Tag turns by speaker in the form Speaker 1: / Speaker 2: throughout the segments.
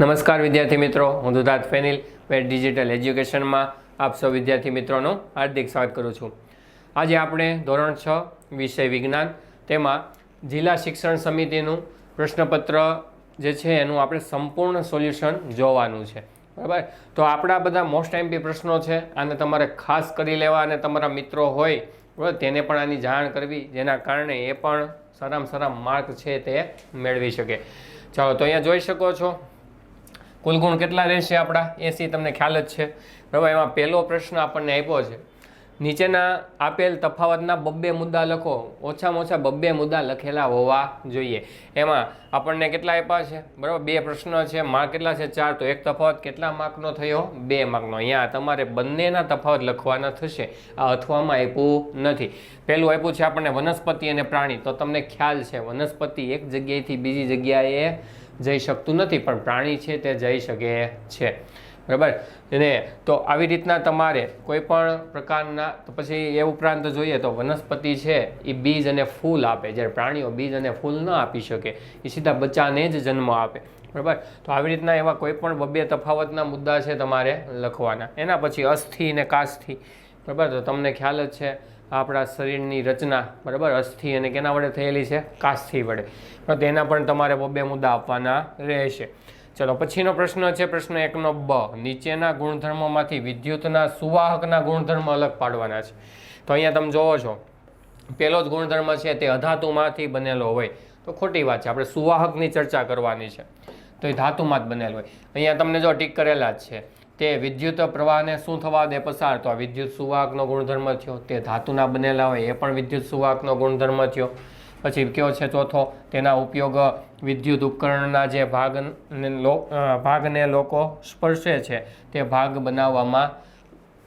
Speaker 1: નમસ્કાર વિદ્યાર્થી મિત્રો, હું દુધાત ફેનિલ વેટ ડિજિટલ એજ્યુકેશનમાં આપ સૌ વિદ્યાર્થી મિત્રોનું હાર્દિક સ્વાગત કરું છું. આજે આપણે ધોરણ છ, વિષય વિજ્ઞાન, તેમાં જિલ્લા શિક્ષણ સમિતિનું પ્રશ્નપત્ર જે છે એનું આપણે સંપૂર્ણ સોલ્યુશન જોવાનું છે. બરાબર? તો આપણા બધા મોસ્ટ એમપી પ્રશ્નો છે, આને તમારે ખાસ કરી લેવા અને તમારા મિત્રો હોય, બરાબર, તેને પણ આની જાણ કરવી, જેના કારણે એ પણ સારામાં સારા માર્ક છે તે મેળવી શકે. ચાલો, તો અહીંયા જોઈ શકો છો. કુલ ગુણ કેટલા રહેશે આપણા? એસી તમને ખ્યાલ જ છે. બરાબર એમાં પહેલો પ્રશ્ન આપણને આપ્યો છે. નીચેના આપેલ તફાવતના બબ્બે મુદ્દા લખો. ઓછામાં ઓછા બબ્બે મુદ્દા લખેલા હોવા જોઈએ. એમાં આપણને કેટલા આપ્યા છે? બરાબર, બે પ્રશ્નો છે. માર્ક કેટલા છે? ચાર. તો એક તફાવત કેટલા માર્કનો થયો? બે માર્કનો. અહીંયા તમારે બંનેના તફાવત લખવાના થશે. આ અથવામાં આપ્યું નથી. પહેલું આપ્યું છે આપણને વનસ્પતિ અને પ્રાણી. તો તમને ખ્યાલ છે, વનસ્પતિ એક જગ્યાએથી બીજી જગ્યાએ જઈ શકતું નથી, પણ પ્રાણી છે તે જઈ શકે છે. બરાબર? અને તો આવી રીતના તમારે કોઈ પણ પ્રકારના, તો પછી એ ઉપરાંત જોઈએ તો વનસ્પતિ છે એ બીજ અને ફૂલ આપે. જ્યારે પ્રાણીઓ બીજ અને ફૂલ ન આપી શકે, એ સીધા બચ્ચાને જ જન્મ આપે. બરાબર? તો આવી રીતના એવા કોઈ પણ બબ્બે તફાવતના મુદ્દા છે તમારે લખવાના. એના પછી અસ્થિ અને કાસ્થિ બરાબર? તો તમને ખ્યાલ જ છે આપણા શરીરની રચના, બરાબર? અસ્થિ અને કેના વડે થયેલી છે? કાસ્થિ વડે. તેના પણ તમારે બે મુદ્દા આપવાના રહેશે. ચલો, પછીનો પ્રશ્ન છે, પ્રશ્ન એકનો બ. નીચેના ગુણધર્મોમાંથી વિદ્યુતના સુવાહકના ગુણધર્મ અલગ પાડવાના છે. તો અહીંયા તમે જોવો છો, પહેલો જ ગુણધર્મ છે તે અધાતુમાંથી બનેલો હોય. તો ખોટી વાત છે, આપણે સુવાહકની ચર્ચા કરવાની છે. તો એ ધાતુમાં જ બનેલો હોય. અહીંયા તમને જો ટીક કરેલા જ છે. તે વિદ્યુત પ્રવાહને શું થવા દે પસાર? તો આ વિદ્યુત સુવાહકનો ગુણધર્મ થયો. તે ધાતુના બનેલા હોય એ પણ વિદ્યુત સુવાહકનો ગુણધર્મ થયો. પછી કયો છે ચોથો? તેના ઉપયોગ વિદ્યુત ઉપકરણના જે ભાગને ભાગને લોકો સ્પર્શે છે, તે ભાગ બનાવવામાં,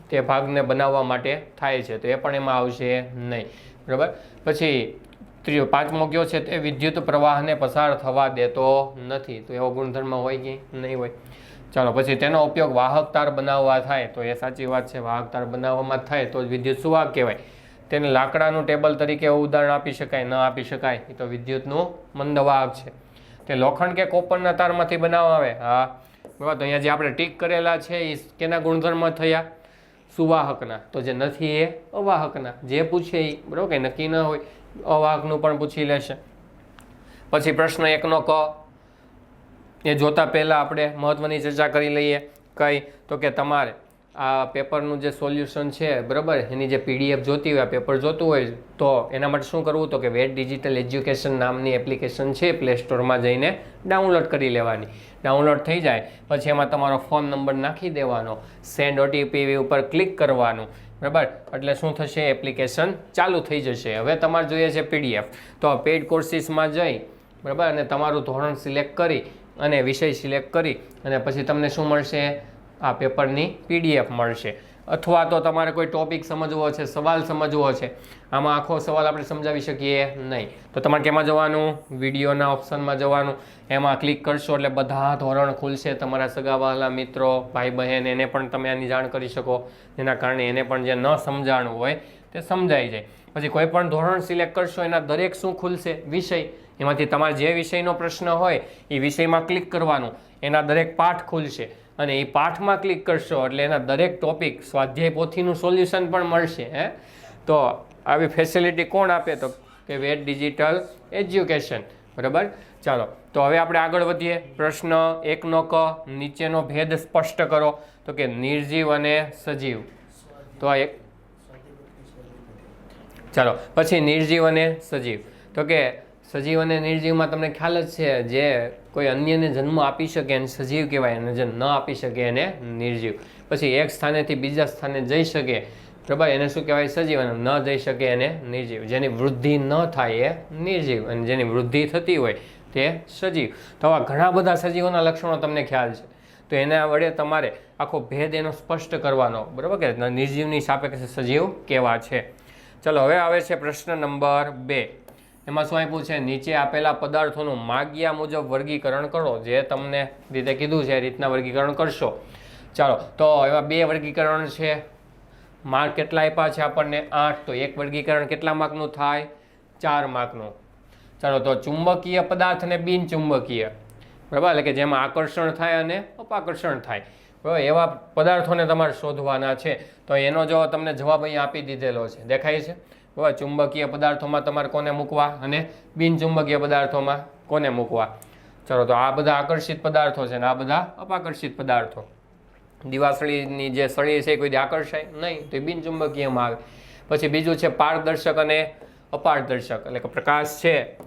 Speaker 1: તે ભાગને બનાવવા માટે થાય છે. તો એ પણ એમાં આવશે નહીં. બરાબર? પછી ત્રીજો, પાંચમો કયો છે? તે વિદ્યુત પ્રવાહને પસાર થવા દેતો નથી. તો એવો ગુણધર્મ હોય કે નહીં હોય? ચાલો, પછી તેનો ઉપયોગ વાહક તાર બનાવવા થાય, તો એ સાચી વાત છે વાહક તાર બનાવવામાં થાય, તો જ વિદ્યુત સુવાહક કહેવાય. તેને લાકડાનું ટેબલ તરીકે ઉદાહરણ આપી શકાય, ન આપી શકાય, એ તો વિદ્યુતનું મંદવાહક છે. તે લોખંડ કે કોપરના તારમાંથી બનાવવા આવે? હા. બરાબર તો અહીંયા જે આપણે ટીક કરેલા છે, એ કેના ગુણધર્મ થયા? સુવાહકના. તો જે નથી એ અવાહકના. જે પૂછે એ, બરાબર કંઈ નક્કી ન હોય, અવાહકનું પણ પૂછી લેશે. પછી પ્રશ્ન એકનો ક એ જોતા પહેલાં આપણે મહત્ત્વની ચર્ચા કરી લઈએ કઈ. તો કે તમારે આ પેપરનું જે સોલ્યુશન છે, બરાબર? એની જે પીડીએફ જોતી હોય પેપર જોતું હોય, તો એના માટે શું કરવું? તો કે વેટ ડિજિટલ એજ્યુકેશન નામની એપ્લિકેશન છે, પ્લે સ્ટોરમાં જઈને ડાઉનલોડ કરી લેવાની. ડાઉનલોડ થઈ જાય, પછી એમાં તમારો ફોન નંબર નાખી દેવાનો, સેન્ડ ઓટીપી ઉપર ક્લિક કરવાનું, બરાબર? એટલે શું થશે? એપ્લિકેશન ચાલુ થઈ જશે. હવે તમારે જોઈએ છે પીડીએફ. તો પેઇડ કોર્સીસમાં જઈ, બરાબર? અને તમારું ધોરણ સિલેક્ટ કરી અને વિષય સિલેક્ટ કરી અને પછી તમને શું મળશે? આ પેપરની પીડીએફ મળશે. અથવા તો તમારે કોઈ ટોપિક સમજવો છે, સવાલ સમજવો છે, આમાં આખો સવાલ આપણે સમજાવી શકીએ નહીં. તો તમારે કેમાં જવાનું? વિડીયોના ઓપ્શનમાં જવાનું. એમાં ક્લિક કરશો એટલે બધા ધોરણ ખુલશે. તમારા સગાવાલા, મિત્રો ભાઈ બહેન એને પણ તમે આની જાણ કરી શકો. જેના કારણે એને પણ જે ન સમજાણું હોય તે સમજાઈ જાય. પછી કોઈ પણ ધોરણ સિલેક્ટ કરશો, એના દરેક શું ખુલશે? વિષય. એમાંથી તમારે જે વિષયનો પ્રશ્ન હોય, એ વિષયમાં ક્લિક કરવાનું. એના દરેક પાઠ ખુલશે. અને એ પાઠમાં ક્લિક કરશો એટલે એના દરેક ટોપિક સ્વાધ્યાય પોથીનું સોલ્યુશન પણ મળશે, હે? તો આવી ફેસિલિટી કોણ આપે? તો કે વેટ ડિજિટલ એજ્યુકેશન બરાબર? ચાલો. તો હવે આપણે આગળ વધીએ. પ્રશ્ન એકનો ક, નીચેનો ભેદ સ્પષ્ટ કરો. તો કે નિર્જીવ અને સજીવ. તો આ એક ચાલો. પછી નિર્જીવ અને સજીવ. તો કે સજીવ અને નિર્જીવમાં તમને ખ્યાલ જ છે જે કોઈ અન્યને જન્મ આપી શકે એને સજીવ કહેવાય અને જે ન આપી શકે એને નિર્જીવ. પછી એક સ્થાનેથી બીજા સ્થાને જઈ શકે. બરાબર એને શું કહેવાય? સજીવ અને ન જઈ શકે એને નિર્જીવ. જેની વૃદ્ધિ ન થાય એ નિર્જીવ અને જેની વૃદ્ધિ થતી હોય તે સજીવ. તો આવા ઘણા બધા સજીવોના લક્ષણો તમને ખ્યાલ છે. તો એના વડે તમારે આખો ભેદ એનો સ્પષ્ટ કરવાનો. બરાબર કે નિર્જીવની સાપેક્ષે સજીવ કેવા છે? ચલો, હવે આવે છે પ્રશ્ન નંબર બે. એમાં શું આપ્યું છે? નીચે આપેલા પદાર્થોનું માગ્યા મુજબ વર્ગીકરણ કરો, જે તમને રીતે કીધું છે, એ રીતના વર્ગીકરણ કરશો. ચાલો, તો એવા બે વર્ગીકરણ છે. માર્ક કેટલા આપ્યા છે આપણને? આઠ. તો એક વર્ગીકરણ કેટલા માર્કનું થાય? ચાર માર્કનું. ચાલો, તો ચુંબકીય પદાર્થ અને બિનચુંબકીય. બરાબર? એટલે કે જેમાં આકર્ષણ થાય અને અપાકર્ષણ થાય. બરાબર? એવા પદાર્થોને તમારે શોધવાના છે. તો એનો જો તમને જવાબ અહીં આપી દીધેલો છે. દેખાય છે? બરાબર ચુંબકીય પદાર્થોમાં તમારે કોને મૂકવા અને બિનચુંબકીય પદાર્થોમાં કોને મૂકવા? ચલો, તો આ બધા આકર્ષિત પદાર્થો છે ને આ બધા અપાકર્ષિત પદાર્થો. દિવાસળીની જે સળી છે કોઈ આકર્ષાય નહીં, તો એ બિનચુંબકીયમાં આવે. પછી બીજું છે પારદર્શક અને અપારદર્શક, એટલે કે પ્રકાશ છે.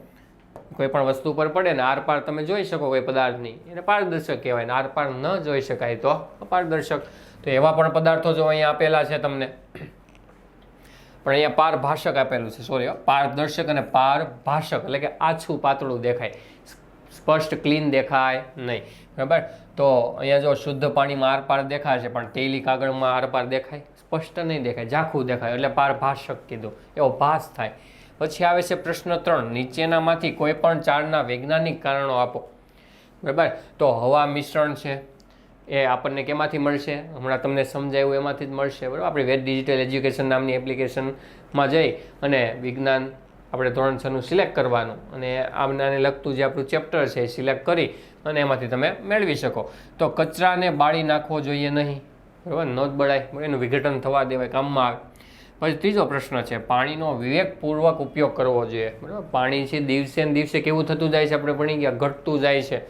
Speaker 1: કોઈ પણ વસ્તુ પર પડે ને આરપાર તમે જોઈ શકો કોઈ પદાર્થની. એને પારદર્શક કહેવાય ને આરપાર ન જોઈ શકાય તો અપારદર્શક. તો એવા પણ પદાર્થો જો અહીંયા આપેલા છે તમને. પણ અહીંયા પારભાષક આપેલું છે સોરી પારદર્શક અને પારભાષક એટલે કે આછું પાતળું દેખાય. સ્પષ્ટ ક્લીન દેખાય નહીં, બરાબર? તો અહીંયા જો શુદ્ધ પાણીમાં આરપાર દેખાય છે, પણ તેલી કાગળમાં આરપાર દેખાય? સ્પષ્ટ નહીં દેખાય, ઝાખું દેખાય, એટલે પારભાષક કીધું. એવો ભાસ થાય. પછી આવે છે પ્રશ્ન ત્રણ, નીચેનામાંથી કોઈ પણ ચારના વૈજ્ઞાનિક કારણો આપો, બરાબર? તો હવા મિશ્રણ છે એ આપણને કેમાંથી મળશે? હમણાં તમને સમજાયું, એમાંથી જ મળશે, બરાબર? આપણે વેદ ડિજિટલ એજ્યુકેશન નામની એપ્લિકેશનમાં જઈ અને વિજ્ઞાન આપણે ધોરણ છનું સિલેક્ટ કરવાનું અને આમનાને લગતું જે આપણું ચેપ્ટર છે એ સિલેક્ટ કરી અને એમાંથી તમે મેળવી શકો. તો કચરાને બાળી નાખવો જોઈએ નહીં, બરાબર? ન જ બળાય એનું વિઘટન થવા દેવાય કામમાં આવે. પછી ત્રીજો પ્રશ્ન છે, પાણીનો વિવેકપૂર્વક ઉપયોગ કરવો જોઈએ, બરાબર? પાણી છે, દિવસે ને દિવસે કેવું થતું જાય છે? આપણે ભણી ગયા, ઘટતું જાય છે.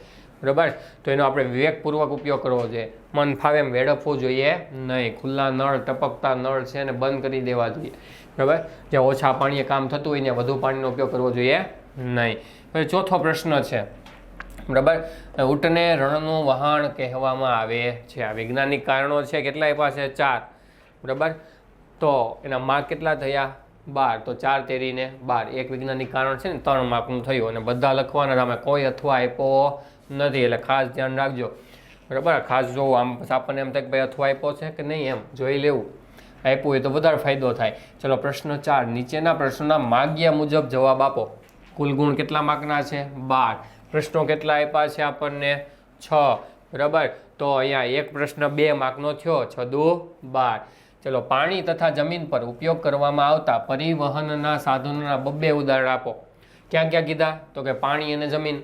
Speaker 1: બરાબર? તો એનો આપણે વિવેકપૂર્વક ઉપયોગ કરવો જોઈએ. મન ફાવે એમ વેડફવું જોઈએ નહીં. ખુલ્લા નળ, ટપકતા નળ છે એને બંધ કરી દેવા જોઈએ. બરાબર? જ્યાં ઓછા પાણીએ કામ થતું હોય ત્યાં વધુ પાણીનો ઉપયોગ કરવો જોઈએ નહીં. પછી ચોથો પ્રશ્ન છે. બરાબર? ઊંટને રણનું વહાણ કહેવામાં આવે છે. આ વૈજ્ઞાનિક કારણો છે કેટલાય પાસે? ચાર. બરાબર? તો એના માર્ક કેટલા થયા? બાર. તો ચાર તેરીને બાર. એક વૈજ્ઞાનિક કારણ છે ને ત્રણ માર્કનું થયું અને બધા લખવાના તમે કોઈ અથવા આપ્યો નથી, એટલે ખાસ ધ્યાન રાખજો. બરાબર? ખાસ જોવું આમ આપણને એમ થાય કે ભાઈ અથવા આપ્યો છે કે નહીં એમ, જોઈ લેવું. આપ્યું હોય તો વધારે ફાયદો થાય. ચલો, પ્રશ્ન ચાર. નીચેના પ્રશ્નોના માગ્યા મુજબ જવાબ આપો. કુલ ગુણ કેટલા માર્કના છે? બાર. પ્રશ્નો કેટલા આપ્યા છે આપણને? છ. બરાબર? તો અહીંયા એક પ્રશ્ન બે માર્કનો થયો. છ, દો, બાર. ચલો, પાણી તથા જમીન પર ઉપયોગ કરવામાં આવતા પરિવહનના સાધનોના બબ્બે ઉદાહરણ આપો. ક્યાં ક્યાં કીધા? તો કે પાણી અને જમીન.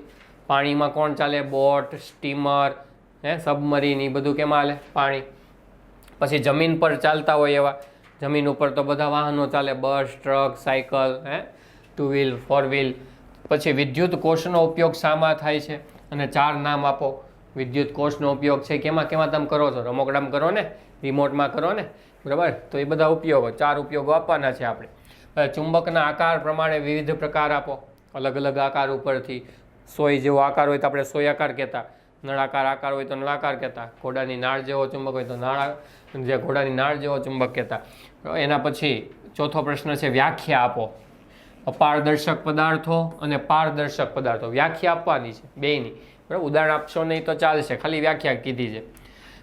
Speaker 1: પાણીમાં કોણ ચાલે? બોટ, સ્ટીમર, હે, સબમરીન એ બધું કેમાં હાલે? પાણી. પછી જમીન પર ચાલતા હોય એવા. જમીન ઉપર તો બધા વાહનો ચાલે. બસ, ટ્રક, સાયકલ, હે, ટુ વ્હીલ, ફોર વ્હીલ. પછી વિદ્યુત કોષનો ઉપયોગ શામાં થાય છે. અને ચાર નામ આપો. વિદ્યુત કોષનો ઉપયોગ છે. કેમાં કેમાં તમે કરો છો? રમકડામાં કરો ને? રિમોટમાં કરો ને? બરાબર? તો એ બધા ઉપયોગો, ચાર ઉપયોગો આપવાના છે આપણે. ચુંબકના આકાર પ્રમાણે વિવિધ પ્રકાર આપો. અલગ અલગ આકાર ઉપરથી. સોય જેવો આકાર હોય તો આપણે સોય આકાર કહેતા. નળાકાર આકાર હોય તો નળાકાર કહેતા. ઘોડાની નાળ જેવો ચુંબક હોય તો નાળા જે ઘોડાની નાળ જેવો ચુંબક કહેતા. એના પછી ચોથો પ્રશ્ન છે વ્યાખ્યા આપો. અપારદર્શક પદાર્થો અને પારદર્શક પદાર્થો. વ્યાખ્યા આપવાની છે, બેયની. બરાબર? ઉદાહરણ આપશો નહીં તો ચાલશે. ખાલી વ્યાખ્યા કીધી છે.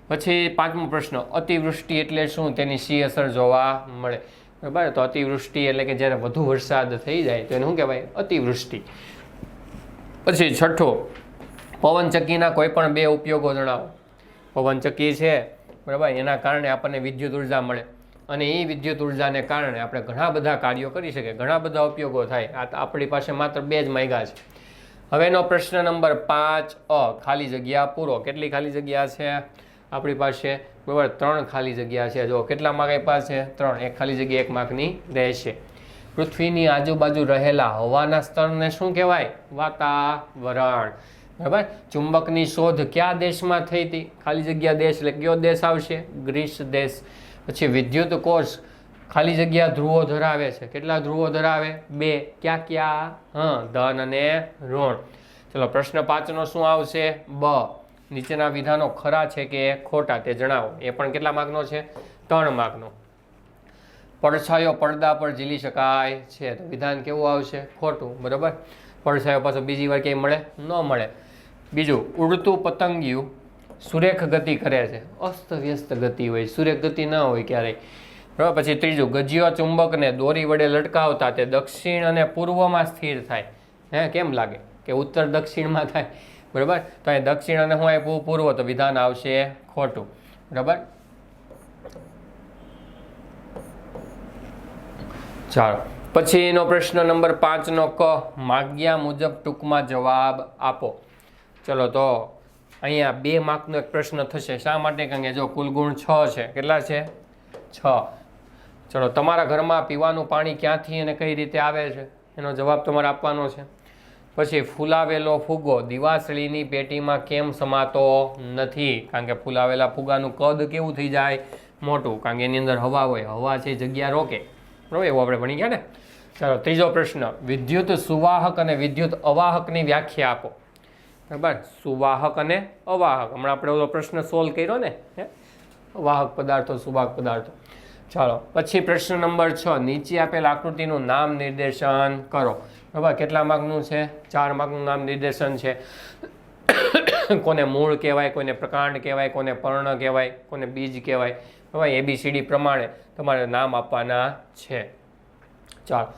Speaker 1: પછી પાંચમો પ્રશ્ન, અતિવૃષ્ટિ એટલે શું? તેની સી અસર જોવા મળે? બરાબર? તો અતિવૃષ્ટિ એટલે કે જ્યારે વધુ વરસાદ થઈ જાય તો એને શું કહેવાય? અતિવૃષ્ટિ. પછી છઠ્ઠો, પવનચક્કીના કોઈ પણ બે ઉપયોગો જણાવો. પવનચક્કી છે, બરાબર? એના કારણે આપણને વિદ્યુત ઊર્જા મળે. અને એ વિદ્યુત ઉર્જાને કારણે આપણે ઘણા બધા કાર્યો કરી શકીએ. ઘણા બધા ઉપયોગો થાય. આ આપણી પાસે માત્ર બે જ માગ્યા છે. હવેનો પ્રશ્ન નંબર પાંચ, અ, ખાલી જગ્યા પૂરો. કેટલી ખાલી જગ્યા છે? આપણી પાસે, બરાબર, ત્રણ ખાલી જગ્યા છે. જો કેટલા માર્ક આપ્યા છે? ત્રણ. એક ખાલી જગ્યા એક માર્કની રહેશે. પૃથ્વીની આજુબાજુ રહેલા હવાના સ્તરને શું કહેવાય? વાતાવરણ. બરાબર? ચુંબકની શોધ કયા દેશમાં થઈ હતી? ખાલી જગ્યા દેશ એટલે કયો દેશ આવશે? ગ્રીસ દેશ. પછી વિદ્યુત કોષ ખાલી જગ્યા ધ્રુવો ધરાવે છે. કેટલા ધ્રુવો ધરાવે? બે. ક્યાં ક્યાં? હા, ધન અને ઋણ. ચલો, પ્રશ્ન પાંચનો શું આવશે? બ. નીચેના વિધાનો ખરા છે કે ખોટા તે જણાવો. એ પણ કેટલા માર્કનો છે? ત્રણ માર્કનો પડછાયો પડદા પર ઝીલી શકાય છે. તો વિધાન કેવું આવશે? ખોટું, બરાબર? પડછાયો પાછો બીજી વાર ક્યાંય મળે? ન મળે. બીજું, ઉડતું પતંગિયું સુરેખ ગતિ કરે છે. અસ્ત વ્યસ્ત ગતિ હોય, સુરેખ ગતિ ના હોય ક્યારેય. બરાબર? પછી ત્રીજું, ગજિયો ચુંબકને દોરી વડે લટકાવતા તે દક્ષિણ અને પૂર્વમાં સ્થિર થાય. હે, કેમ લાગે? કે ઉત્તર દક્ષિણમાં થાય. બરાબર? તો અહીં દક્ષિણ અને હું આપ્યું પૂર્વ, તો વિધાન આવશે ખોટું. બરાબર? ચાલો. પછીનો પ્રશ્ન નંબર પાંચનો ક માગ્યા મુજબ ટૂંકમાં જવાબ આપો. ચલો તો અહીંયા બે માર્કનો એક પ્રશ્ન થશે. શા માટે? કારણ કે જો કુલ ગુણ છ છે. કેટલા છે? છ. ચલો, તમારા ઘરમાં પીવાનું પાણી ક્યાંથી અને કઈ રીતે આવે છે? એનો જવાબ તમારે આપવાનો છે. પછી ફૂલાવેલો ફુગ્ગો દિવાસળીની પેટીમાં કેમ સમાતો નથી? કારણ કે ફૂલાવેલા ફુગ્ગાનું કદ કેવું થઈ જાય? મોટું. કારણ કે એની અંદર હવા હોય. હવા છે, જગ્યા રોકે. બરાબર? એવું આપણે ભણી ગયા ને? ચાલો, ત્રીજો પ્રશ્ન. વિદ્યુત સુવાહક અને વિદ્યુત અવાહકની વ્યાખ્યા આપો. બરાબર? સુવાહક અને અવાહક. હમણાં આપણે ઓલો પ્રશ્ન સોલ્વ કર્યો ને? વાહક પદાર્થો, સુવાહક પદાર્થો. ચાલો, પછી પ્રશ્ન નંબર છ. નીચે આપેલ આકૃતિનું નામ નિર્દેશન કરો. બરાબર? કેટલા માર્કનું છે? ચાર માર્કનું નામ નિર્દેશન છે. કોને મૂળ કહેવાય, કોને પ્રકાંડ કહેવાય, કોને પર્ણ કહેવાય, કોને બીજ કહેવાય. બરાબર એબીસીડી પ્રમાણે તમારે નામ આપવાના છે. ચાલો.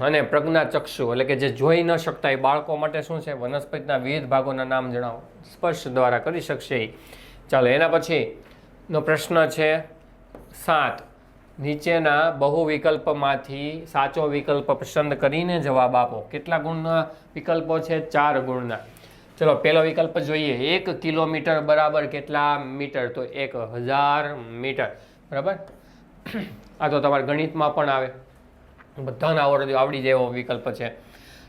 Speaker 1: અને પ્રજ્ઞાચક્ષુ એટલે કે જે જોઈ ન શકતા એ બાળકો માટે શું છે? વનસ્પતિના વિવિધ ભાગોના નામ જણાવો. સ્પર્શ દ્વારા કરી શકશે એ. ચાલો, એના પછીનો પ્રશ્ન છે સાત. નીચેના બહુ વિકલ્પમાંથી સાચો વિકલ્પ પસંદ કરીને જવાબ આપો. કેટલા ગુણના વિકલ્પો છે? ચાર ગુણના. ચલો પહેલો વિકલ્પ જોઈએ. એક કિલોમીટર બરાબર કેટલા મીટર? તો એક હજાર મીટર. બરાબર? આ તો તમારે ગણિતમાં પણ આવે. બધાને આવડ આવડી જાય વિકલ્પ છે.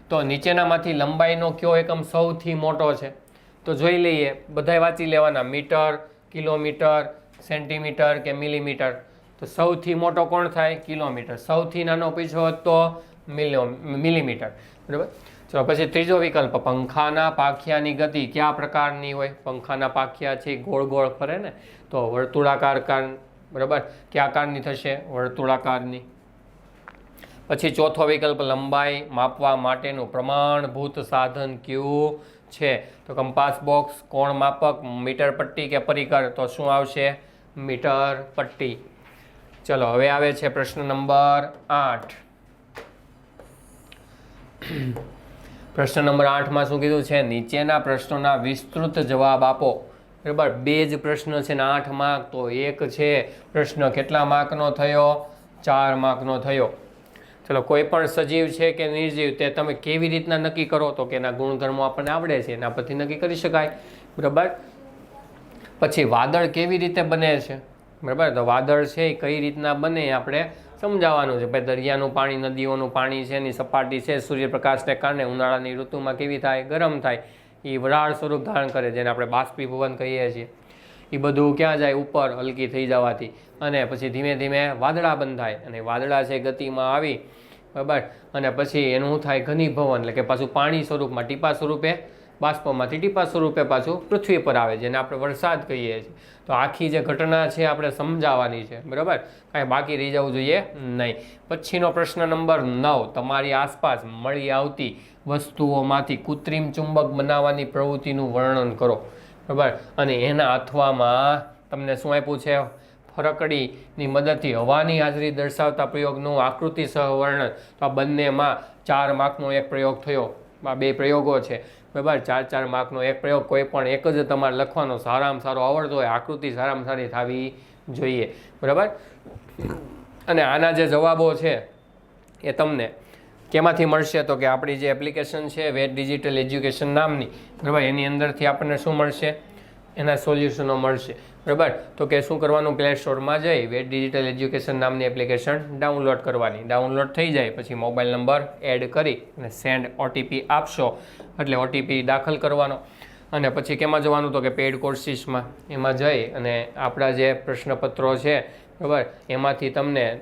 Speaker 1: તો નીચેનામાંથી લંબાઈનો કયો એકમ સૌથી મોટો છે? તો જોઈ લઈએ. બધાય વાંચી લેવાના. મીટર, કિલોમીટર, સેન્ટીમીટર કે મિલીમીટર. તો સૌથી મોટો કોણ થાય? કિલોમીટર. સૌથી નાનો પીછો તો મિલો, મિલીમીટર. બરાબર? ચલો, પછી ત્રીજો વિકલ્પ, પંખાના પાખિયાની ગતિ કયા પ્રકારની હોય? પંખાના પાખિયા છે, ગોળ ગોળ ફરે ને, તો વર્તુળાકાર કાર બરાબર? કયા કારની થશે? વર્તુળાકારની. પછી ચોથો વિકલ્પ, લંબાઈ માપવા માટેનું પ્રમાણભૂત સાધન કયું છે? તો કંપાસ બોક્સ, કોણ માપક, મીટર પટ્ટી કે પરિકર? તો શું આવશે? મીટર પટ્ટી. ચલો, હવે આવે છે પ્રશ્ન નંબર આઠ. પ્રશ્ન નંબર આઠમાં શું કીધું છે? નીચેના પ્રશ્નોના વિસ્તૃત જવાબ આપો. બરાબર, બે જ પ્રશ્ન છે ને આઠ માર્ક, તો એક છે પ્રશ્ન કેટલા માર્કનો થયો? ચાર માર્કનો થયો. ચલો, કોઈ પણ સજીવ છે કે નિર્જીવ, તે તમે કેવી રીતના નક્કી કરો તો કે એના ગુણધર્મો આપણને આવડે છે, એના પરથી નક્કી કરી શકાય. બરાબર? પછી વાદળ કેવી રીતે બને છે? બરાબર, તો વાદળ છે એ કઈ રીતના બને આપણે સમજાવવાનું છે. ભાઈ, દરિયાનું પાણી, નદીઓનું પાણી છે, એની સપાટી છે, સૂર્યપ્રકાશને કારણે ઉનાળાની ઋતુમાં કેવી થાય, ગરમ થાય, એ વરાળ સ્વરૂપ ધારણ કરે જેને આપણે બાષ્પીભવન કહીએ છીએ. એ બધું ક્યાં જાય? ઉપર, હલકી થઈ જવાથી. અને પછી ધીમે ધીમે વાદળા બંધ થાય. અને વાદળા છે, ગતિમાં આવી, બરાબર? અને પછી એનું થાય ઘનીભવન, એટલે કે પાછું પાણી સ્વરૂપમાં, ટીપા સ્વરૂપે બાષ્પમાંથી ટીપા સ્વરૂપે પાછું પૃથ્વી પર આવે જેને આપણે વરસાદ કહીએ છીએ. તો આખી જે ઘટના છે આપણે સમજાવવાની છે. બરાબર? કાંઈ બાકી રહી જવું જોઈએ નહીં. પછીનો પ્રશ્ન નંબર નવ. તમારી આસપાસ મળી આવતી વસ્તુઓમાંથી કૃત્રિમ ચુંબક બનાવવાની પ્રવૃત્તિનું વર્ણન કરો. બરાબર? અને એના અથવામાં તમને શું આપ્યું છે? ફરકડીની મદદથી હવાની હાજરી દર્શાવતા પ્રયોગનું આકૃતિ સહ વર્ણન. તો આ બંનેમાં ચાર માર્કનો એક પ્રયોગ થયો. આ બે પ્રયોગો છે. બરાબર ચાર ચાર માર્કનો એક પ્રયોગ, કોઈ પણ એક જ તમારે લખવાનો, સારામાં સારો આવડતો હોય, આકૃતિ સારામાં સારી થવી જોઈએ. બરાબર? અને આના જે જવાબો છે એ તમને કેમાંથી મળશે? તો કે આપણી જે એપ્લિકેશન છે વેટ ડિજિટલ એજ્યુકેશન નામની. બરાબર? એની અંદરથી આપણને શું મળશે? એના સોલ્યુશનો મળશે. બરાબર? તો કે શું કરવાનું? પ્લે સ્ટોરમાં જઈ વેટ ડિજિટલ એજ્યુકેશન નામની એપ્લિકેશન ડાઉનલોડ કરવાની. ડાઉનલોડ થઈ જાય, પછી મોબાઈલ નંબર એડ કરી અને સેન્ડ ઓટીપી આપશો. એટલે ઓટીપી દાખલ કરવાનો. અને પછી કેમાં જવાનું? તો કે પેઇડ કોર્સિસમાં એમાં જઈ અને આપણા જે પ્રશ્નપત્રો છે, બરાબર? એમાંથી તમને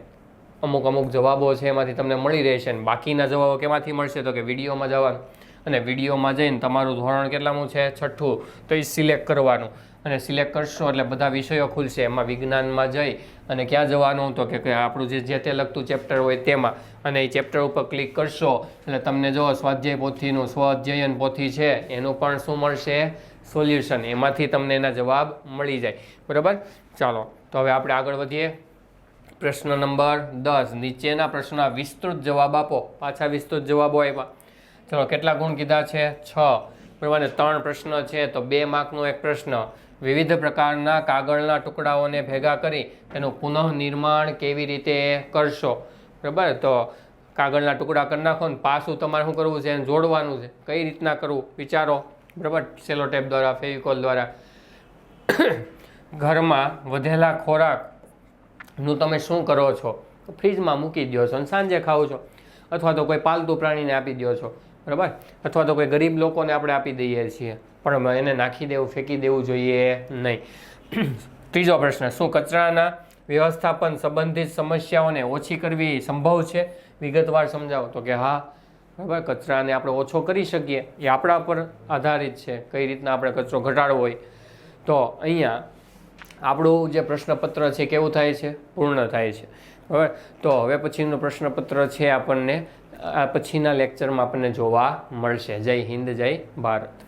Speaker 1: અમુક અમુક જવાબો છે, એમાંથી તમને મળી રહેશે. અને બાકીના જવાબો કેમાંથી મળશે? તો કે વિડીયોમાં જવાનું. અને વિડીયોમાં જઈને તમારું ધોરણ કેટલામું છે? છઠ્ઠું. તો એ સિલેક્ટ કરવાનું. અને સિલેક્ટ કરશો એટલે બધા વિષયો ખુલશે. એમાં વિજ્ઞાનમાં જઈ અને ક્યાં જવાનું? તો કે આપણું જે જે તે લગતું ચેપ્ટર હોય તેમાં. અને એ ચેપ્ટર ઉપર ક્લિક કરશો એટલે તમને જો સ્વાધ્યાય પોથીનું સ્વાધ્યાયન પોથી છે, એનું પણ શું મળશે? સોલ્યુશન. એમાંથી તમને એના જવાબ મળી જાય. બરાબર? ચાલો. તો હવે આપણે આગળ વધીએ. પ્રશ્ન નંબર દસ. નીચેના પ્રશ્નના વિસ્તૃત જવાબ આપો. પાછા વિસ્તૃત જવાબો આપ્યા ચલો, કેટલા ગુણ કીધા છે? છ. અને ત્રણ પ્રશ્ન છે, તો બે માર્કનો એક પ્રશ્ન. વિવિધ પ્રકારના કાગળના ટુકડાઓને ભેગા કરી તેનું પુનઃનિર્માણ કેવી રીતે કરશો? બરાબર? તો કાગળના ટુકડા કરી નાખો ને પાછું તમારે શું કરવું છે? એને જોડવાનું છે. કઈ રીતના કરવું? વિચારો. બરાબર? સેલો ટેપ દ્વારા, ફેવિકોલ દ્વારા. ઘરમાં વધેલા ખોરાકનું તમે શું કરો છો? ફ્રીજમાં મૂકી દો છો અને સાંજે ખાઓ છો. અથવા તો કોઈ પાલતુ પ્રાણીને આપી દો છો. બરાબર? અથવા તો કોઈ ગરીબ લોકોને આપણે આપી દઈએ છીએ, પણ એને નાખી દેવું, ફેંકી દેવું જોઈએ નહીં. ત્રીજો પ્રશ્ન, શું કચરાના વ્યવસ્થાપન સંબંધિત સમસ્યાઓને ઓછી કરવી સંભવ છે? વિગતવાર સમજાવો. તો કે હા, બરાબર, કચરાને આપણે ઓછો કરી શકીએ. એ આપણા પર આધારિત છે, કઈ રીતના આપણે કચરો ઘટાડવો હોય. તો અહીંયા આપણું જે પ્રશ્નપત્ર છે, કેવું થાય છે? પૂર્ણ થાય છે. બરાબર? તો હવે પછીનું પ્રશ્નપત્ર છે આપણને આ પછીના લેક્ચરમાં આપણને જોવા મળશે. જય હિન્દ જય ભારત.